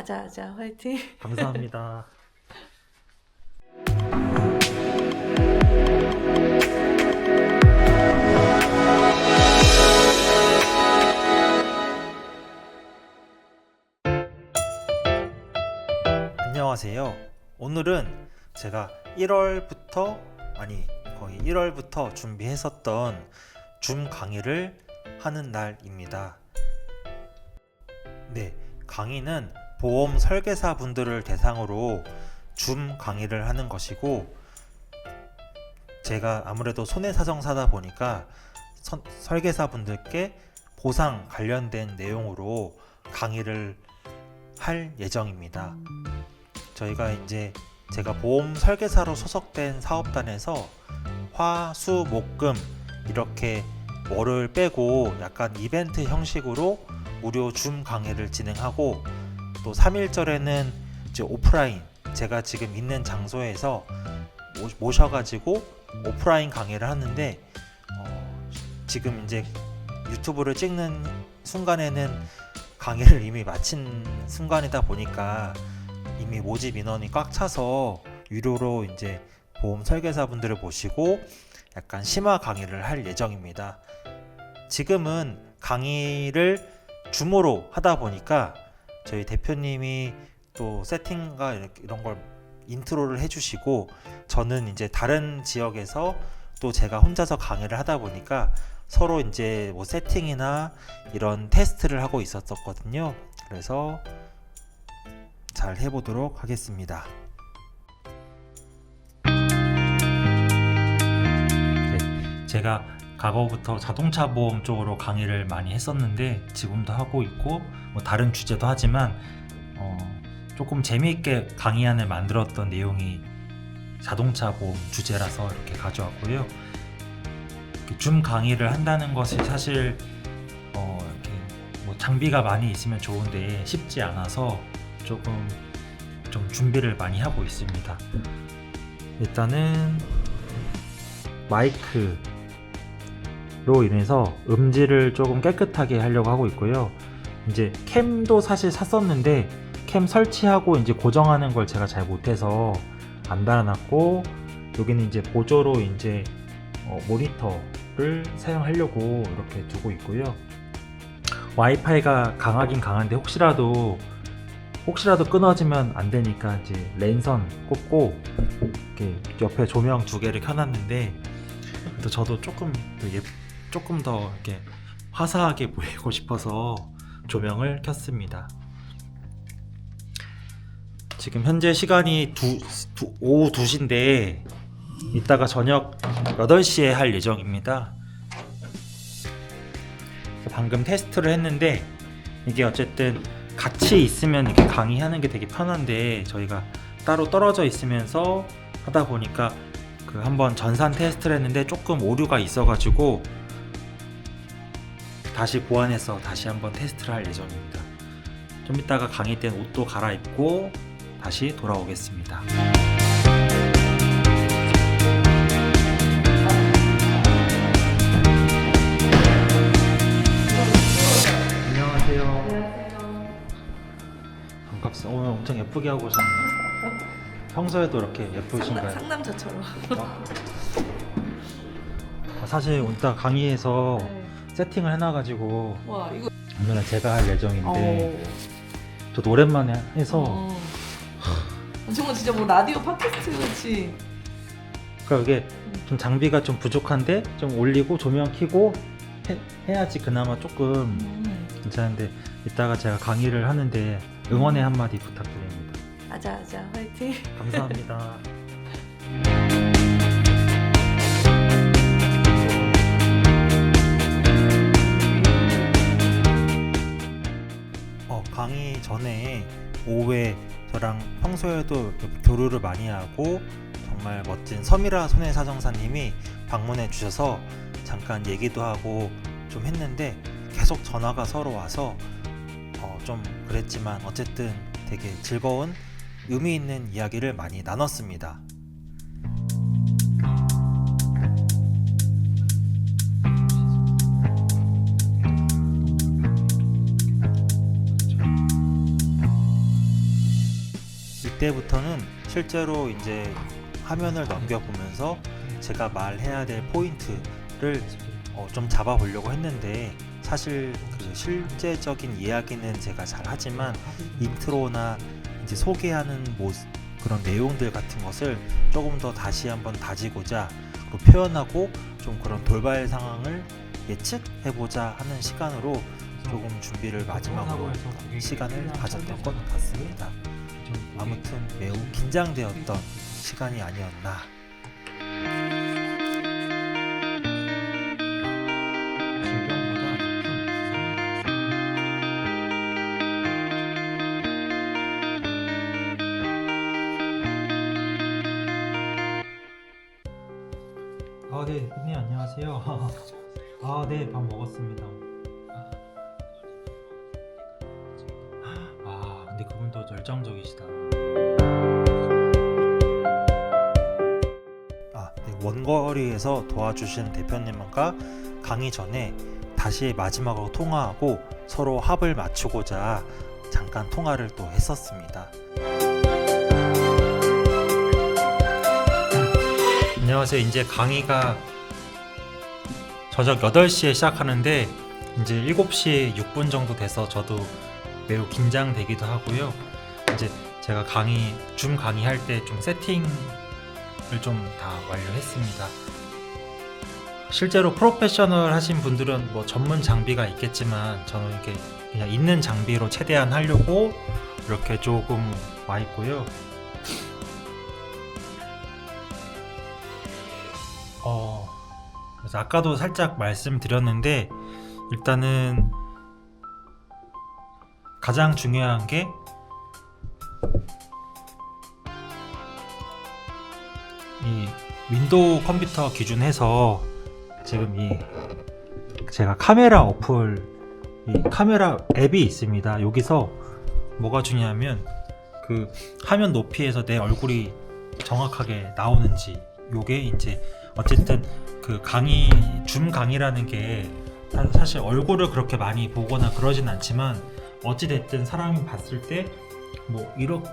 아자아자 화이팅. 감사합니다. 안녕하세요. 오늘은 제가 1월부터 아니 거의 1월부터 준비했었던 줌 강의를 하는 날입니다. 네, 강의는 보험 설계사 분들을 대상으로 줌 강의를 하는 것이고 제가 아무래도 손해사정사다 보니까 선- 설계사 분들께 보상 관련된 내용으로 강의를 할 예정입니다. 저희가 이제 제가 보험 설계사로 소속된 사업단에서 화, 수, 목, 금 이렇게 월을 빼고 약간 이벤트 형식으로 무료 줌 강의를 진행하고 또 3일절에는 이제 오프라인 제가 지금 있는 장소에서 모- 모셔가지고 오프라인 강의를 하는데 어, 지금 이제 유튜브를 찍는 순간에는 강의를 이미 마친 순간이다 보니까 이미 모집 인원이 꽉 차서 유료로 이제 보험 설계사분들을 모시고 약간 심화 강의를 할 예정입니다. 지금은 강의를 줌으로 하다 보니까 저희 대표님이 또 세팅과 이런 걸 인트로를 해주시고 저는 이제 다른 지역에서 또 제가 혼자서 강의를 하다 보니까 서로 이제 뭐 세팅이나 이런 테스트를 하고 있었었거든요. 그래서 잘 해보도록 하겠습니다. 네, 제가 과거부터 자동차 보험 쪽으로 강의를 많이 했었는데 지금도 하고 있고 뭐 다른 주제도 하지만 어, 조금 재미있게 강의안을 만들었던 내용이 자동차 보험 주제라서 이렇게 가져왔고요. 줌 강의를 한다는 것이 사실 어, 이렇게 뭐 장비가 많이 있으면 좋은데 쉽지 않아서 조금 좀 준비를 많이 하고 있습니다. 일단은 마이크 로 인해서 음질을 조금 깨끗하게 하려고 하고 있고요. 이제 캠도 사실 샀었는데 캠 설치하고 이제 고정하는 걸 제가 잘 못해서 안 달아놨고 여기는 이제 보조로 이제 어, 모니터를 사용하려고 이렇게 두고 있고요. 와이파이가 강하긴 강한데 혹시라도 혹시라도 끊어지면 안 되니까 이제 랜선 꽂고 이렇게 옆에 조명 두 개를 켜놨는데 또 저도 조금 더 예, 조금 더 이렇게 화사하게 보이고 싶어서 조명을 켰습니다. 지금 현재 시간이 두, 두- 오후 2시인데 이따가 저녁 8시에 할 예정입니다. 방금 테스트를 했는데 이게 어쨌든 같이 있으면 이렇게 강의하는 게 되게 편한데 저희가 따로 떨어져 있으면서 하다 보니까 그 한번 전산 테스트를 했는데 조금 오류가 있어가지고 다시 보완해서 다시 한번 테스트를 할 예정입니다. 좀 이따가 강의 때는 옷도 갈아입고 다시 돌아오겠습니다. 안녕하세요. 반갑습니다. 오늘 엄청 예쁘게 하고 오셨네요. 평소에도 이렇게 예쁘신가요? 상남, 상남자처럼. 어, 사실 이따 강의에서 네. 세팅을 해놔가지고 와 이거. 오늘은 제가 할 예정인데 어. 저도 오랜만에 해서 어. 정말 진짜 뭐 라디오 팟캐스트 같이. 그러니까 이게 좀 장비가 좀 부족한데 좀 올리고 조명 켜고 해, 해야지 그나마 조금 음. 괜찮은데 이따가 제가 강의를 하는데 응원의 한마디 부탁드립니다. 아자 아자 화이팅. 감사합니다. 강의 전에 오후에 저랑 평소에도 교류를 많이 하고 정말 멋진 서미라 손해사정사님이 방문해 주셔서 잠깐 얘기도 하고 좀 했는데 계속 전화가 서로 와서 어, 좀 그랬지만 어쨌든 되게 즐거운 의미 있는 이야기를 많이 나눴습니다. 이때부터는 실제로 이제 화면을 넘겨보면서 제가 말해야 될 포인트를 어, 좀 잡아보려고 했는데 사실 그 실제적인 이야기는 제가 잘 하지만 인트로나 이제 소개하는 모습 그런 내용들 같은 것을 조금 더 다시 한번 다지고자 표현하고 좀 그런 돌발 상황을 예측해보자 하는 시간으로 조금 준비를 마지막으로 시간을 가졌던 것 같습니다. 아무튼 매우 긴장되었던 시간이 아니었나. 아, 네, 대표님 안녕하세요. 아, 네, 밥 먹었습니다. 그분도 열정적이시다. 아, 네, 원거리에서 도와주신 대표님과 강의 전에 다시 마지막으로 통화하고 서로 합을 맞추고자 잠깐 통화를 또 했었습니다. 안녕하세요. 이제 강의가 저녁 8시에 시작하는데 이제 7시 6분 정도 돼서 저도 매우 긴장되기도 하고요. 제가 강의 줌 강의할 때 좀 세팅을 좀 다 완료했습니다. 실제로 프로페셔널 하신 분들은 뭐 전문 장비가 있겠지만 저는 이렇게 그냥 있는 장비로 최대한 하려고 이렇게 조금 와 있고요. 어, 그래서 아까도 살짝 말씀드렸는데 일단은 가장 중요한 게 윈도우 컴퓨터 기준해서 지금 이 제가 카메라 어플 이 카메라 앱이 있습니다. 여기서 뭐가 중요하면 그 화면 높이에서 내 얼굴이 정확하게 나오는지 요게 이제 어쨌든 그 강의 줌 강의라는 게 사- 사실 얼굴을 그렇게 많이 보거나 그러진 않지만 어찌 됐든 사람이 봤을 때 뭐 이렇게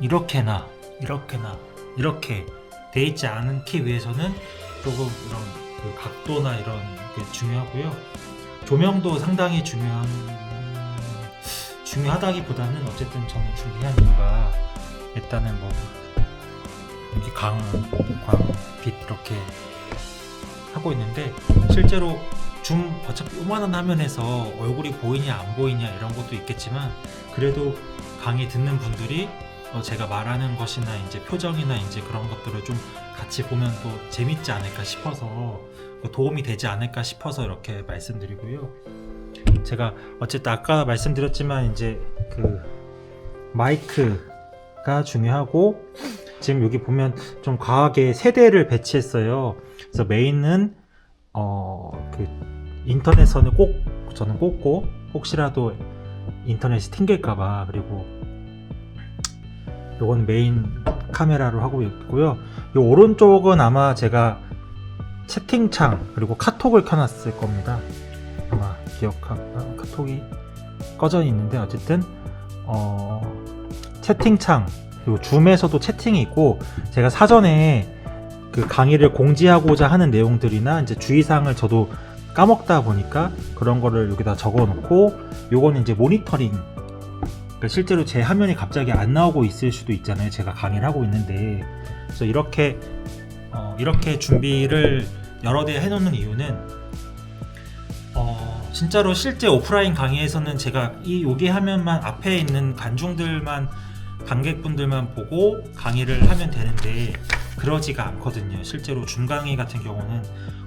이렇게나 이렇게나 이렇게 돼 있지 않기 위해서는 조금 이런 그 각도나 이런 게 중요하고요. 조명도 상당히 중요한 중요하다기보다는 어쨌든 저는 준비한 이유가 일단은 뭐 이렇게 강, 광, 빛 이렇게 하고 있는데 실제로 줌 어차피 요만한 화면에서 얼굴이 보이냐 안 보이냐 이런 것도 있겠지만 그래도 강의 듣는 분들이 어, 제가 말하는 것이나 이제 표정이나 이제 그런 것들을 좀 같이 보면 또 재밌지 않을까 싶어서 그 도움이 되지 않을까 싶어서 이렇게 말씀드리고요. 제가 어쨌든 아까 말씀드렸지만 이제 그 마이크가 중요하고 지금 여기 보면 좀 과하게 세 대를 배치했어요. 그래서 메인은 어 그 인터넷선을 꼭 저는 꽂고 혹시라도 인터넷이 튕길까봐 그리고 요건 메인 카메라로 하고 있고요. 요 오른쪽은 아마 제가 채팅창 그리고 카톡을 켜놨을 겁니다. 아마 기억하 아, 카톡이 꺼져 있는데 어쨌든 어 채팅창 그리고 줌에서도 채팅이 있고 제가 사전에 그 강의를 공지하고자 하는 내용들이나 이제 주의사항을 저도 까먹다 보니까 그런 거를 여기다 적어 놓고 요거는 이제 모니터링 그러니까 실제로 제 화면이 갑자기 안 나오고 있을 수도 있잖아요 제가 강의를 하고 있는데 그래서 이렇게 어, 이렇게 준비를 여러 대 해놓는 이유는 어, 진짜로 실제 오프라인 강의에서는 제가 이 여기 화면만 앞에 있는 관중들만 관객분들만 보고 강의를 하면 되는데 그러지가 않거든요. 실제로 줌 강의 같은 경우는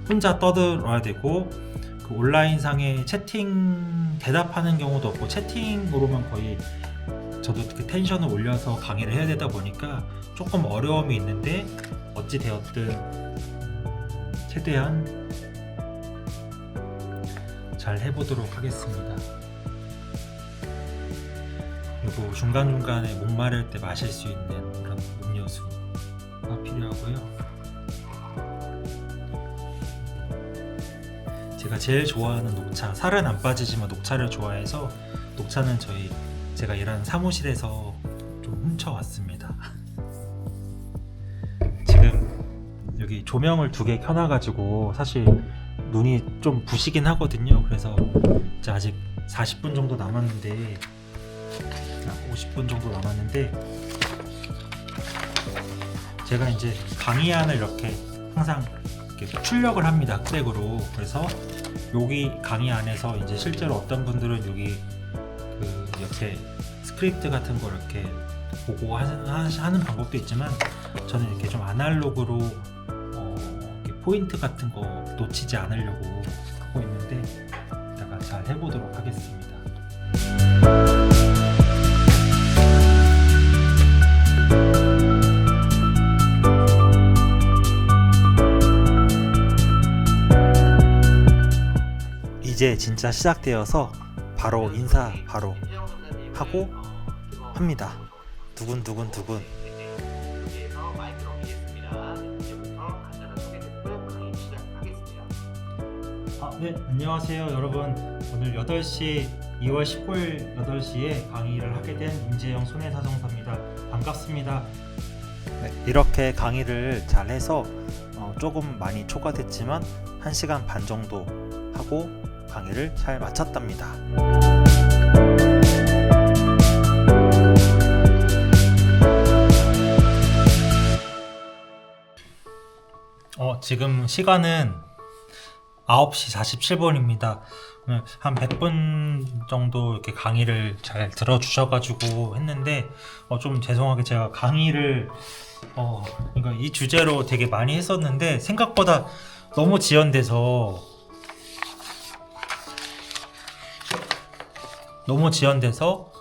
혼자 떠들어야 되고 그 온라인상에 채팅 대답하는 경우도 없고 채팅으로만 거의 저도 그 텐션을 올려서 강의를 해야 되다 보니까 조금 어려움이 있는데 어찌 되었든 최대한 잘 해보도록 하겠습니다. 그리고 중간중간에 목마를 때 마실 수 있는 그런 음료수가 필요하고요. 제가 제일 좋아하는 녹차 살은 안 빠지지만 녹차를 좋아해서 녹차는 저희 제가 일하는 사무실에서 좀 훔쳐왔습니다. 지금 여기 조명을 두 개 켜놔가지고 사실 눈이 좀 부시긴 하거든요. 그래서 아직 40분 정도 남았는데 아, 50분 정도 남았는데 제가 이제 강의안을 이렇게 항상 이렇게 출력을 합니다. 트랙으로. 그래서 여기 강의 안에서 이제 실제로 어떤 분들은 여기 그 옆에 스크립트 같은 거 이렇게 보고 하는, 하는 방법도 있지만 저는 이렇게 좀 아날로그로 어, 이렇게 포인트 같은 거 놓치지 않으려고 하고 있는데 이따가 잘 해보도록 진짜 시작되어서 바로 인사 바로 하고 합니다. 두근 두근 두근. 아, 네, 안녕하세요, 여러분. 오늘 8시 2월 19일 8시에 강의를 하게 된 임재영 손해사정사입니다. 반갑습니다. 네, 이렇게 강의를 잘 해서 어, 조금 많이 초과됐지만 1시간 반 정도 하고 강의를 잘 마쳤답니다. 어, 지금 시간은 9시 47분입니다. 오늘 한 100분 정도 이렇게 강의를 잘 들어주셔가지고 했는데, 어, 좀 죄송하게 제가 강의를, 어, 그러니까 이 주제로 되게 많이 했었는데, 생각보다 너무 지연돼서, 너무 지연돼서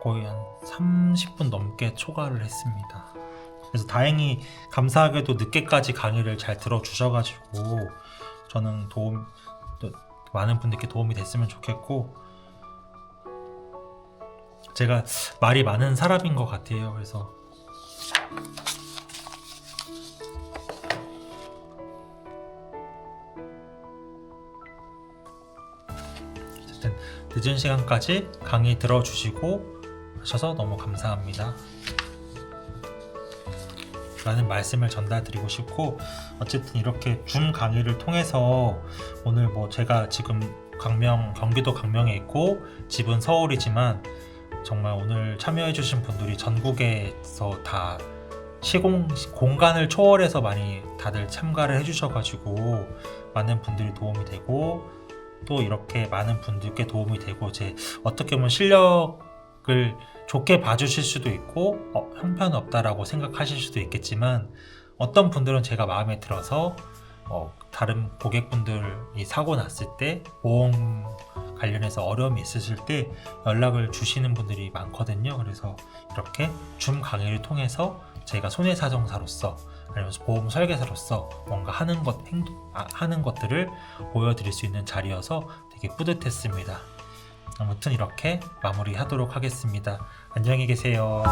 거의 한 30분 넘게 초과를 했습니다. 그래서 다행히 감사하게도 늦게까지 강의를 잘 들어주셔가지고 저는 도움 또 많은 분들께 도움이 됐으면 좋겠고 제가 말이 많은 사람인 것 같아요. 그래서 늦은 시간까지 강의 들어주시고 하셔서 너무 감사합니다. 라는 말씀을 전달드리고 싶고 어쨌든 이렇게 줌 강의를 통해서 오늘 뭐 제가 지금 강명 경기도 강명에 있고 집은 서울이지만 정말 오늘 참여해주신 분들이 전국에서 다 시공 공간을 초월해서 많이 다들 참가를 해주셔가지고 많은 분들이 도움이 되고 또 이렇게 많은 분들께 도움이 되고 제 어떻게 보면 실력을 좋게 봐주실 수도 있고 어, 형편없다라고 생각하실 수도 있겠지만 어떤 분들은 제가 마음에 들어서 어, 다른 고객분들이 사고 났을 때 보험 관련해서 어려움이 있으실 때 연락을 주시는 분들이 많거든요. 그래서 이렇게 줌 강의를 통해서 제가 손해사정사로서 아니면 보험 설계사로서 뭔가 하는 것 행동 아, 하는 것들을 보여드릴 수 있는 자리여서 되게 뿌듯했습니다. 아무튼 이렇게 마무리하도록 하겠습니다. 안녕히 계세요.